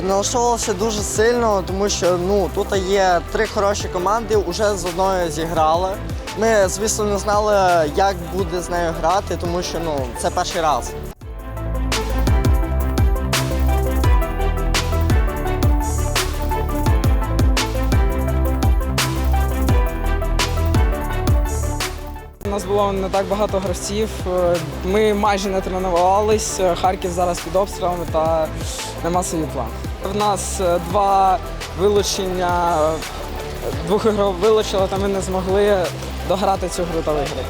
Налаштовувався дуже сильно, тому що ну тут є три хороші команди, вже з одною зіграли. Ми, звісно, не знали, як буде з нею грати, тому що ну це перший раз. Нас було не так багато гравців. е, Ми майже не тренувались. Харків зараз під обстрілами та нема світла. В нас е, два вилучення, е, двох ігров вилучили, та ми не змогли дограти цю гру та виграти.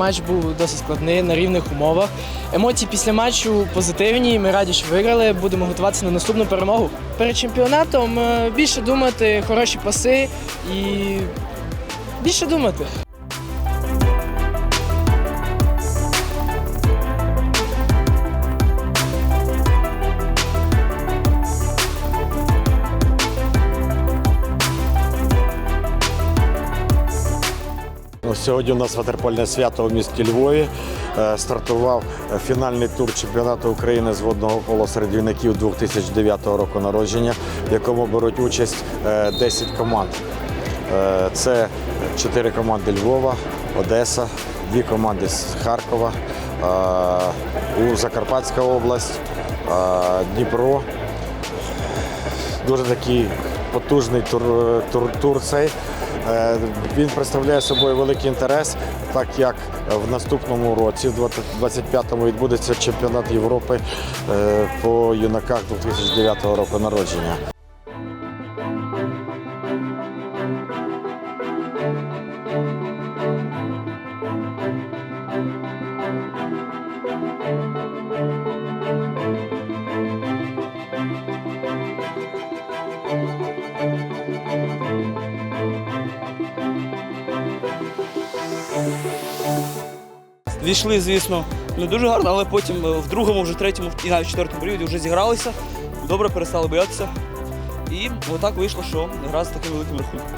Матч був досить складний на рівних умовах. Емоції після матчу позитивні. Ми раді, що виграли. Будемо готуватися на наступну перемогу. Перед чемпіонатом е, більше думати, хороші паси і більше думати. Сьогодні у нас ватерпольне свято у місті Львові. Е, Стартував е, фінальний тур чемпіонату України з водного пола серед юнаків 2009 року народження, в якому беруть участь е, 10 команд. Е, Це 4 команди Львова, Одеса, дві команди з Харкова, е, Закарпатська область, е, Дніпро. Дуже такий потужний тур, тур, тур цей. Е, Він представляє собою великий інтерес, так як в наступному році, в 25-му, відбудеться чемпіонат Європи е, по юнаках 2009 року народження. Війшли, звісно, не дуже гарно, але потім е, в другому, вже третьому і навіть четвертому періоді вже зігралися, добре перестали боятися. І отак вийшло, що гра з таким великим рахунком.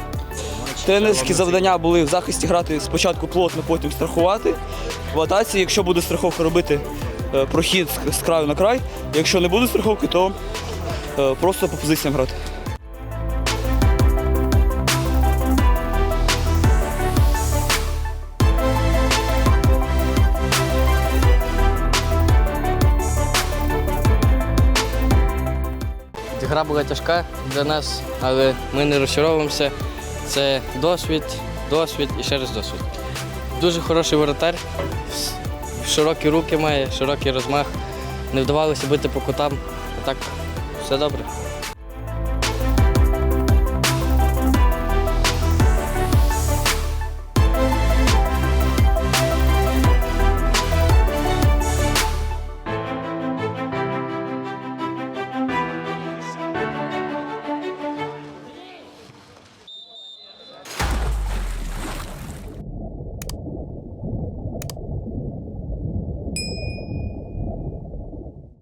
Тренерські завдання були в захисті грати спочатку плотно, потім страхувати. В атаці, якщо буде страховка робити е, прохід з- з краю на край, якщо не буде страховки, то е, просто по позиціям грати. Гра була тяжка для нас, але ми не розчаровуємося. Це досвід, досвід і ще раз досвід. Дуже хороший воротар, широкі руки має, широкий розмах. Не вдавалося бити по кутам. А так, все добре.